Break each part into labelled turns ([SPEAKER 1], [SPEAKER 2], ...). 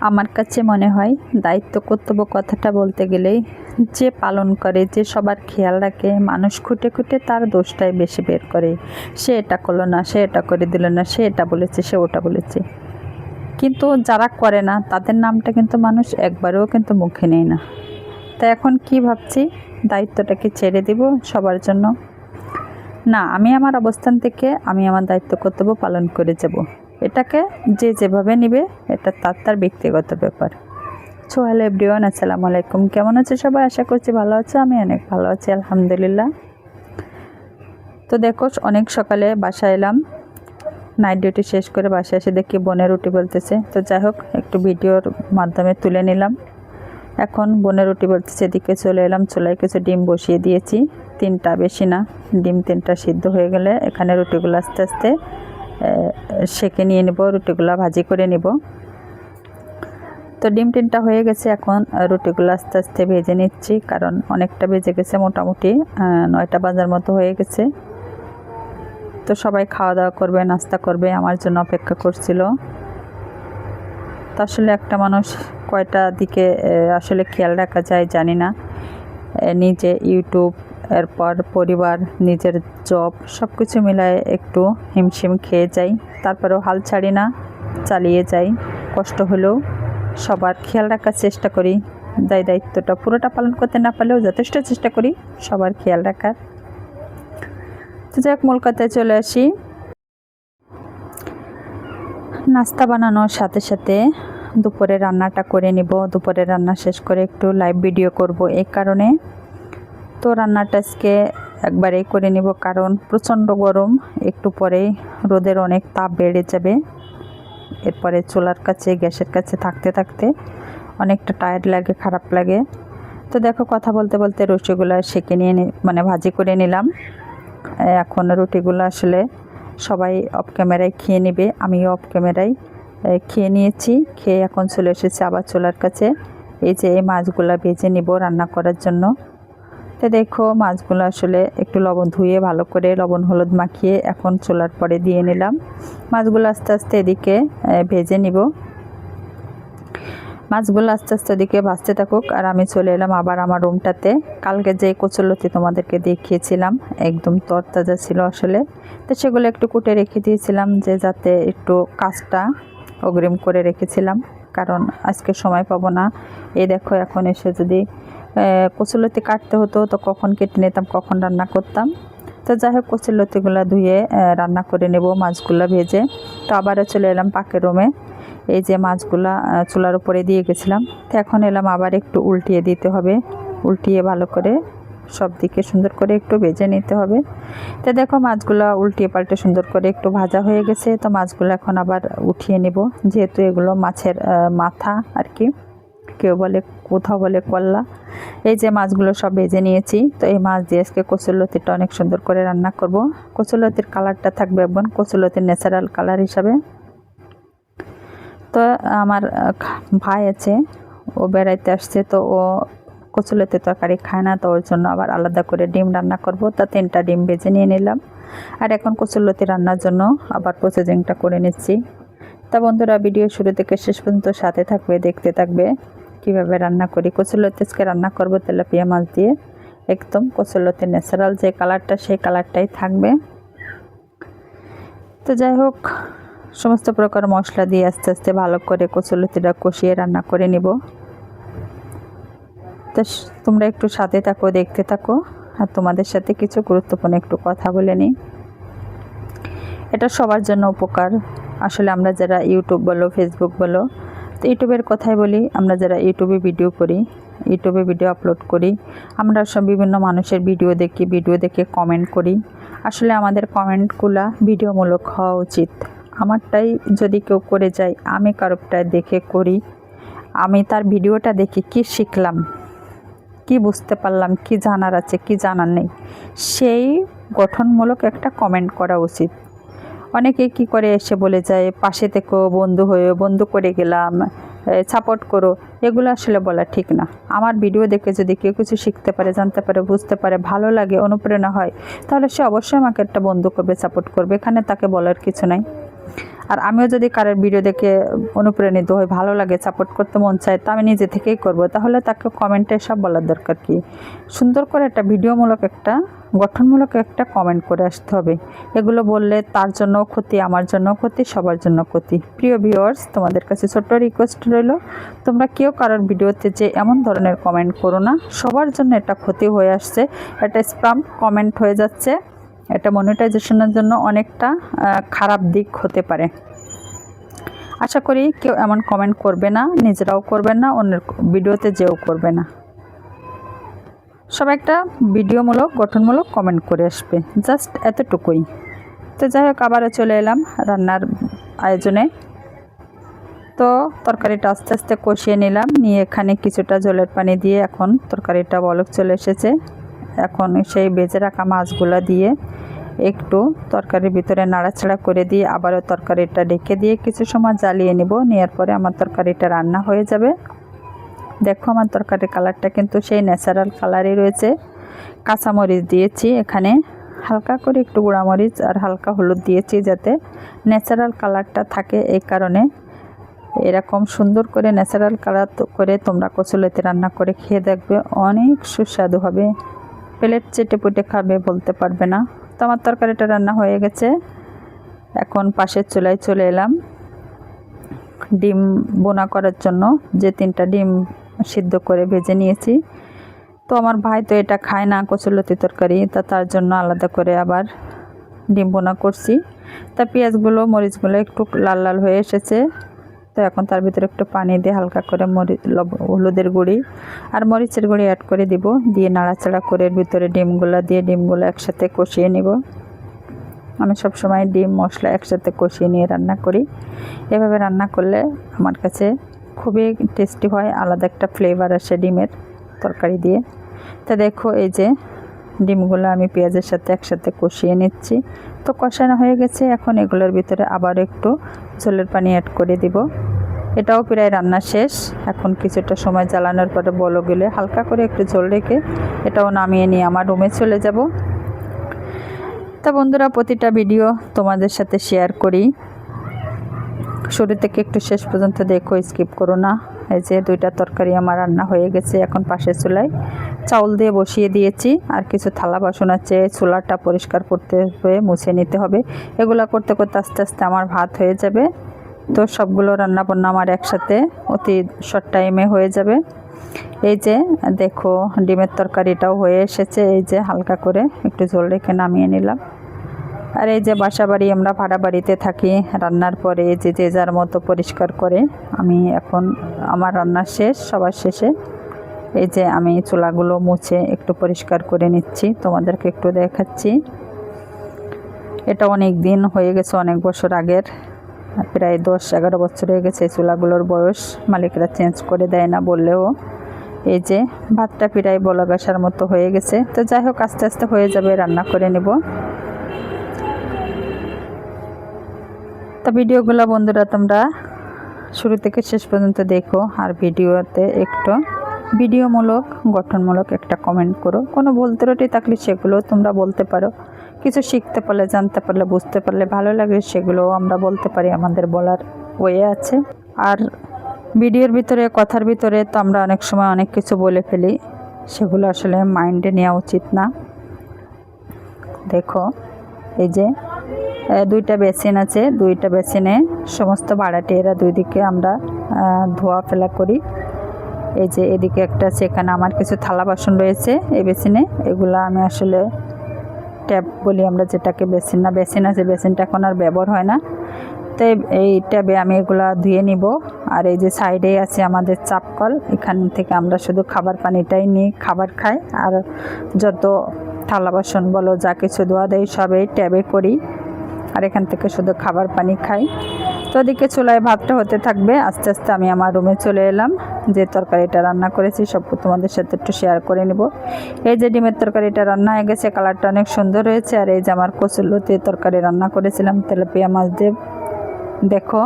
[SPEAKER 1] আমার কাছে মনে হয় দায়িত্ব, কর্তব্য কথাটা বলতে গেলেই যে পালন করে, যে সবার খেয়াল রাখে, মানুষ খুঁটে খুঁটে তার দোষটাই বেশি বের করে। সে এটা করল না, সে এটা করে দিল না, সে এটা বলেছে, সে ওটা বলেছে। কিন্তু যারা করে না, তাদের নামটা কিন্তু মানুষ একবারেও কিন্তু মুখে নেয় না। তা এখন কি ভাবছি? দায়িত্বটাকে ছেড়ে দিব সবার জন্য? না, আমি আমার অবস্থান থেকে আমি আমার দায়িত্ব, কর্তব্য পালন করে যাব। এটাকে যে যেভাবে নিবে, এটা তার তার ব্যক্তিগত ব্যাপার। সো হ্যালো এভরিওয়ান আসসালামু আলাইকুম। কেমন আছে সবাই? আশা করছি ভালো আছে। আমি অনেক ভালো আছি, আলহামদুলিল্লাহ। তো দেখো, অনেক সকালে বাসায় এলাম। নাইট ডিউটি শেষ করে বাসায় এসে দেখি বোনের রুটি বলতেছে। তো যাই হোক, একটু ভিডিওর মাধ্যমে তুলে নিলাম। এখন বোনের রুটি বলতেছে, এদিকে চলে এলাম। চুলায় কিছু ডিম বসিয়ে দিয়েছি। তিনটা বেশি না, ডিম তিনটা সিদ্ধ হয়ে গেলে এখানে রুটিগুলো আস্তে আস্তে সেঁকে নিয়ে নেব, রুটিগুলো ভাজি করে নেব। তো ডিম তিনটা হয়ে গেছে, এখন রুটিগুলো আস্তে আস্তে ভেজে নিচ্ছি, কারণ অনেকটা ভেজে গেছে মোটামুটি নয়টা বাজার মতো হয়ে গেছে। তো সবাই খাওয়া দাওয়া করবে, নাস্তা করবে, আমার জন্য অপেক্ষা করছিল। তো আসলে একটা মানুষ কয়টা দিকে আসলে খেয়াল রাখা যায় জানি না। নিজে ইউটিউব এরপর পরিবার, নিজের জব সব কিছু মিলায় একটু হিমশিম খেয়ে যাই। তারপরেও হাল ছাড়ি না, চালিয়ে যাই। কষ্ট হলেও সবার খেয়াল রাখার চেষ্টা করি। দায় দায়িত্বটা পুরোটা পালন করতে না পারলেও যথেষ্ট চেষ্টা করি সবার খেয়াল রাখার। তো যাই হোক, মূল কথায় চলে আসি। নাস্তা বানানোর সাথে সাথে দুপুরে রান্নাটা করে নিব। দুপুরে রান্না শেষ করে একটু লাইভ ভিডিও করব। এই কারণে তো রান্নাটা আজকে একবারেই করে নিব, কারণ প্রচণ্ড গরম। একটু পরেই রোদের অনেক তাপ বেড়ে যাবে। এরপরে চুলার কাছে, গ্যাসের কাছে থাকতে থাকতে অনেকটা টায়ার্ড লাগে, খারাপ লাগে। তো দেখো, কথা বলতে বলতে রুটিগুলো সেঁকে নিয়ে মানে ভাজি করে নিলাম। এখন রুটিগুলো আসলে সবাই অফ ক্যামেরায় খেয়ে নেবে, আমিও অফ ক্যামেরায় খেয়ে নিয়েছি। খেয়ে এখন চলে এসেছি আবার চুলার কাছে। এই যে এই মাছগুলো ভেজে নিব রান্না করার জন্য। তো দেখো মাছগুলো আসলে একটু লবণ ধুয়ে ভালো করে লবণ হলুদ মাখিয়ে এখন চোলার পরে দিয়ে নিলাম। মাছগুলো আস্তে আস্তে এদিকে ভেজে নিব। মাছগুলো আস্তে আস্তে ওদিকে ভাজতে থাকুক আর আমি চলে এলাম আবার আমার রুমটাতে। কালকে যে কচুলতি তোমাদেরকে দেখিয়েছিলাম, একদম তরতাজা ছিল আসলে। তো সেগুলো একটু কুটে রেখে দিয়েছিলাম যে যাতে একটু কাজটা অগ্রিম করে রেখেছিলাম, কারণ আজকে সময় পাবো না। এই দেখো এখন এসে যদি কচুলতি কাটতে হতো, তো কখন কেটে নিতাম, কখন রান্না করতাম। তো যাই হোক কচুলতিগুলো ধুয়ে রান্না করে নেব, মাছগুলো ভেজে। তো আবারও চলে এলাম পাকের রুমে। এই যে মাছগুলা চুলার উপরে দিয়ে গেছিলাম। তো এখন এলাম আবার একটু উল্টিয়ে দিতে হবে। উল্টিয়ে ভালো করে সব দিকে সুন্দর করে একটু ভেজে নিতে হবে। তো দেখো, মাছগুলো উল্টিয়ে পাল্টে সুন্দর করে একটু ভাজা হয়ে গেছে। তো মাছগুলো এখন আবার উঠিয়ে নেব, যেহেতু এগুলো মাছের মাথা আর কি। কেউ বলে কোথাও বলে কল্লা। এই যে মাছগুলো সব ভেজে নিয়েছি। তো এই মাছ দিয়ে আজকে কচুরলতিটা অনেক সুন্দর করে রান্না করব। কচুরলতির কালারটা থাকবে এবং কচুরলতির ন্যাচারাল কালার হিসাবে। তো আমার ভাই আছে, ও বেড়াইতে আসছে, তো ও কচুলেতে তরকারি খায় না, তো ওর জন্য আবার আলাদা করে ডিম রান্না করব। তা তিনটা ডিম ভেজে নিয়ে নিলাম। আর এখন কচুলতি রান্নার জন্য আবার প্রসেসিংটা করে নিচ্ছি। তা বন্ধুরা, ভিডিও শুরু থেকে শেষ পর্যন্ত সাথে থাকবে, দেখতে থাকবে। কীভাবে রান্না করি? কচুলতি আজকে রান্না করব তেলাপিয়া মাছ দিয়ে। একদম কচুলতির ন্যাচারাল যে কালারটা সেই কালারটাই থাকবে। তো যাই হোক, সমস্ত প্রকার মশলা দিয়ে আস্তে আস্তে ভালো করে কচুলতিটা কষিয়ে রান্না করে নিব। তো তোমরা একটু সাথে থাকো, দেখতে থাকো, আর তোমাদের সাথে কিছু গুরুত্বপূর্ণ একটু কথা বলে নিই। এটা সবার জন্য উপকার। আসলে আমরা যারা ইউটিউব বলো ফেসবুক বলো তো ইউটিউবের কথাই বলি, আমরা যারা ইউটিউবে ভিডিও করি, ইউটিউবে ভিডিও আপলোড করি, আমরা সব বিভিন্ন মানুষের ভিডিও দেখি, ভিডিও দেখে কমেন্ট করি। আসলে আমাদের কমেন্টগুলা ভিডিওমূলক হওয়া উচিত। আমারটাই যদি কেউ করে যায়, আমি কারোরটা দেখে করি। আমি তার ভিডিওটা দেখে কি শিখলাম, কি বুঝতে পারলাম, কি জানার আছে, কি জানার নেই, সেই গঠনমূলক একটা কমেন্ট করা উচিত। অনেকে কি করে এসে বলে যায়, পাশে থেকে, বন্ধু হয়ে, বন্ধু করে গেলাম সাপোর্ট করো। এগুলো আসলে বলা ঠিক না। আমার ভিডিও দেখে যদি কেউ কিছু শিখতে পারে, জানতে পারে, বুঝতে পারে, ভালো লাগে, অনুপ্রেরণা হয়, তাহলে সে অবশ্যই আমাকে একটা বন্ধু করবে সাপোর্ট করবে। এখানে তাকে বলার কিছু নাই। আর আমিও যদি কারোর ভিডিও দেখে অনুপ্রাণিত হই, ভালো লাগে সাপোর্ট করতে মন চায়, তা আমি নিজে থেকেই করব। তাহলে তাকে কমেন্টে সব বলার দরকার কি? সুন্দর করে একটা ভিডিওমূলক একটা, গঠনমূলক একটা কমেন্ট করে আসতে হবে। এগুলো বললে তার জন্য ক্ষতি, আমার জন্য ক্ষতি, সবার জন্য ক্ষতি। প্রিয় ভিউয়ার্স তোমাদের কাছে ছোট্ট রিকোয়েস্ট রইল, তোমরা কেউ কারোর ভিডিওতে যে এমন ধরনের কমেন্ট করো না, সবার জন্য এটা ক্ষতি হয়ে আসছে, এটা স্প্যাম কমেন্ট হয়ে যাচ্ছে। এটা মনিটাইজেশনের জন্য অনেকটা খারাপ দিক হতে পারে। আশা করি কেউ এমন কমেন্ট করবে না, নিজেরাও করবেন না, অন্যের ভিডিওতে যেও করবে না। সবাই একটা ভিডিওমূলক, গঠনমূলক কমেন্ট করে আসবে জাস্ট এতটুকুই। তো যাই হোক, আবারও চলে এলাম রান্নার আয়োজনে। তো তরকারিটা আস্তে আস্তে কষিয়ে নিলাম, নিয়ে এখানে কিছুটা জলের পানি দিয়ে এখন তরকারিটা বলক চলে এসেছে। এখন সেই বেজে রাখা মাছগুলো দিয়ে একটু তরকারির ভিতরে নাড়াচাড়া করে দিয়ে আবারও তরকারিটা ডেকে দিয়ে কিছু সময় জ্বালিয়ে নেব। নেওয়ার পরে আমার তরকারিটা রান্না হয়ে যাবে। দেখো আমার তরকারির কালারটা কিন্তু সেই ন্যাচারাল কালারই রয়েছে। কাঁচামরিচ দিয়েছি এখানে। হালকা করে একটু গুঁড়ামরিচ আর হালকা হলুদ দিয়েছি যাতে ন্যাচারাল কালারটা থাকে এই কারণে। এরকম সুন্দর করে ন্যাচারাল কালার করে তোমরা কচুলতি রান্না করে খেয়ে দেখবে। অনেক সুস্বাদু হবে। প্লেট চেটে পুটে খাবে বলতে পারবে না। তো আমার তরকারিটা রান্না হয়ে গেছে। এখন পাশের চুলায় চলে এলাম। ডিম বোনা করার জন্য যে তিনটা ডিম সিদ্ধ করে ভেজে নিয়েছি। তো আমার ভাই তো এটা খায় না কচুলতি তরকারি, তা তার জন্য আলাদা করে আবার ডিম বোনা করছি। তা পেঁয়াজগুলো, মরিচগুলো একটু লাল লাল হয়ে এসেছে। এখন তার ভিতরে একটু পানি দিয়ে হালকা করে মরিচ হলুদের গুঁড়ি আর মরিচের গুঁড়ি অ্যাড করে দিব। দিয়ে নাড়াচাড়া করে এর ভিতরে ডিমগুলো দিয়ে ডিমগুলো একসাথে কষিয়ে নিব। আমি সব সময় ডিম, মশলা একসাথে কষিয়ে নিয়ে রান্না করি। এভাবে রান্না করলে আমার কাছে খুবই টেস্টি হয়, আলাদা একটা ফ্লেভার আসে ডিমের তরকারি দিয়ে। তা দেখো এই যে ডিমগুলো আমি পেঁয়াজের সাথে একসাথে কষিয়ে নিচ্ছি। তো কষানো হয়ে গেছে, এখন এগুলোর ভিতরে আবার একটু জলের পানি অ্যাড করে দিব। এটাও প্রায় রান্না শেষ। এখন কিছুটা সময় জ্বালানোর পরে বলো গেলে হালকা করে একটু জল রেখে এটাও নামিয়ে নিয়ে আমার রুমে চলে যাব। তা বন্ধুরা, প্রতিটা ভিডিও তোমাদের সাথে শেয়ার করি। শুরু থেকে একটু শেষ পর্যন্ত দেখো স্কিপ করো না। এই যে দুইটা তরকারি আমার রান্না হয়ে গেছে এখন পাশে চুলায়। চাউল দিয়ে বসিয়ে দিয়েছি, আর কিছু থালা বাসন আছে, চুলাটা পরিষ্কার করতে হবে, মুছে নিতে হবে। এগুলো করতে করতে আস্তে আস্তে আমার ভাত হয়ে যাবে। তো সবগুলো রান্না বান্না আমার একসাথে, অতি শর্ট টাইমে হয়ে যাবে। এই যে দেখো, ডিমের তরকারিটাও হয়ে এসেছে, এই যে হালকা করে একটু জল রেখে নামিয়ে নিলাম। আর এই যে বাসা বাড়ি আমরা ভাড়া বাড়িতে থাকি। রান্নার পরে যে যে যার মতো পরিষ্কার করে আমি এখন আমার রান্না শেষ, সবার শেষে এই যে আমি চুলাগুলো মুছে একটু পরিষ্কার করে নিচ্ছি, তোমাদেরকে একটু দেখাচ্ছি। এটা অনেক দিন হয়ে গেছে, অনেক বছর আগের, প্রায় দশ এগারো বছর হয়ে গেছে এই চুলাগুলোর বয়স। মালিকরা চেঞ্জ করে দেয় না বললেও এই যে ভাতটা প্রায় বলা মতো হয়ে গেছে। তো যাই হোক, আস্তে আস্তে হয়ে যাবে, রান্না করে নেব। তা ভিডিওগুলো বন্ধুরা তোমরা শুরু থেকে শেষ পর্যন্ত দেখো আর ভিডিওতে একটু ভিডিওমূলক, গঠনমূলক একটা কমেন্ট করো। কোনো ভুল ত্রুটি থাকলে সেগুলো তোমরা বলতে পারো। কিছু শিখতে পারলে, জানতে পারলে, বুঝতে পারলে ভালো লাগে সেগুলো আমরা বলতে পারি আমাদের বলার ওয়ে আছে। আর ভিডিওর ভিতরে, কথার ভিতরে তো আমরা অনেক সময় অনেক কিছু বলে ফেলি, সেগুলো আসলে মাইন্ডে নেওয়া উচিত না। দেখো, এই যে দুইটা বেসিন আছে। দুইটা বেসিনে সমস্ত ভাড়াটিয়েরা দুই দিকে আমরা ধোয়া ফেলা করি। এই যে এদিকে একটা আছে, এখানে আমার কিছু থালা বাসন রয়েছে এই বেসিনে। এগুলো আমি আসলে ট্যাপ বলি আমরা যেটাকে বেসিন না। বেসিন আছে, বেসিনটা এখন আর ব্যবহার হয় না। তো এই- ট্যাবে আমি এগুলা ধুয়ে নিব। আর এই যে সাইডে আছে আমাদের চাপকল। এখান থেকে আমরা শুধু খাবার পানিটাই নিই, খাবার খাই। আর যত থালা বাসন বলো, যা কিছু ধোয়া দেয় সবই ট্যাবে করি। আর এখান থেকে শুধু খাবার পানি খাই। তো ওদিকে চুলায় ভাতটা হতে থাকবে। আস্তে আস্তে আমি আমার রুমে চলে এলাম। যে তরকারিটা রান্না করেছি সব তোমাদের সাথে একটু শেয়ার করে নিব। এই যে ডিমের তরকারিটা রান্না হয়ে গেছে, কালারটা অনেক সুন্দর হয়েছে। আর এই যে আমার কচুলতি তরকারি রান্না করেছিলাম, তেলাপিয়া মাছ দিয়ে। দেখো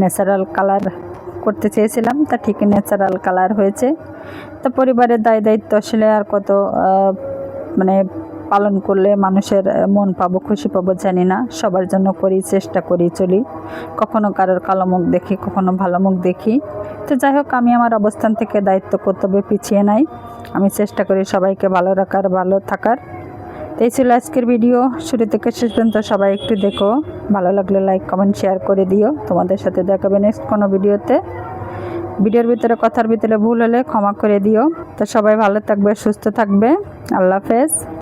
[SPEAKER 1] ন্যাচারাল কালার করতে চেয়েছিলাম, তা ঠিকই ন্যাচারাল কালার হয়েছে। তো পরিবারের দায় দায়িত্ব আসলে আর কত মানে পালন করলে মানুষের মন পাবো, খুশি পাবো, জানি না। সবার জন্য করি, চেষ্টা করি, চলি। কখনো কারোর কালো মুখ দেখি, কখনো ভালো মুখ দেখি। তো যাই হোক, আমি আমার অবস্থান থেকে দায়িত্ব, কর্তব্যে পিছিয়ে নাই। আমি চেষ্টা করি সবাইকে ভালো রাখার, ভালো থাকার। তো এই ছিল আজকের ভিডিও। শুরু থেকে শেষ পর্যন্ত সবাই একটু দেখো। ভালো লাগলে লাইক কমেন্ট শেয়ার করে দিও। তোমাদের সাথে দেখাবে নেক্সট কোনো ভিডিওতে। ভিডিওর ভিতরে, কথার ভিতরে ভুল হলে ক্ষমা করে দিও। তো সবাই ভালো থাকবে, সুস্থ থাকবে। আল্লাহ হাফেজ।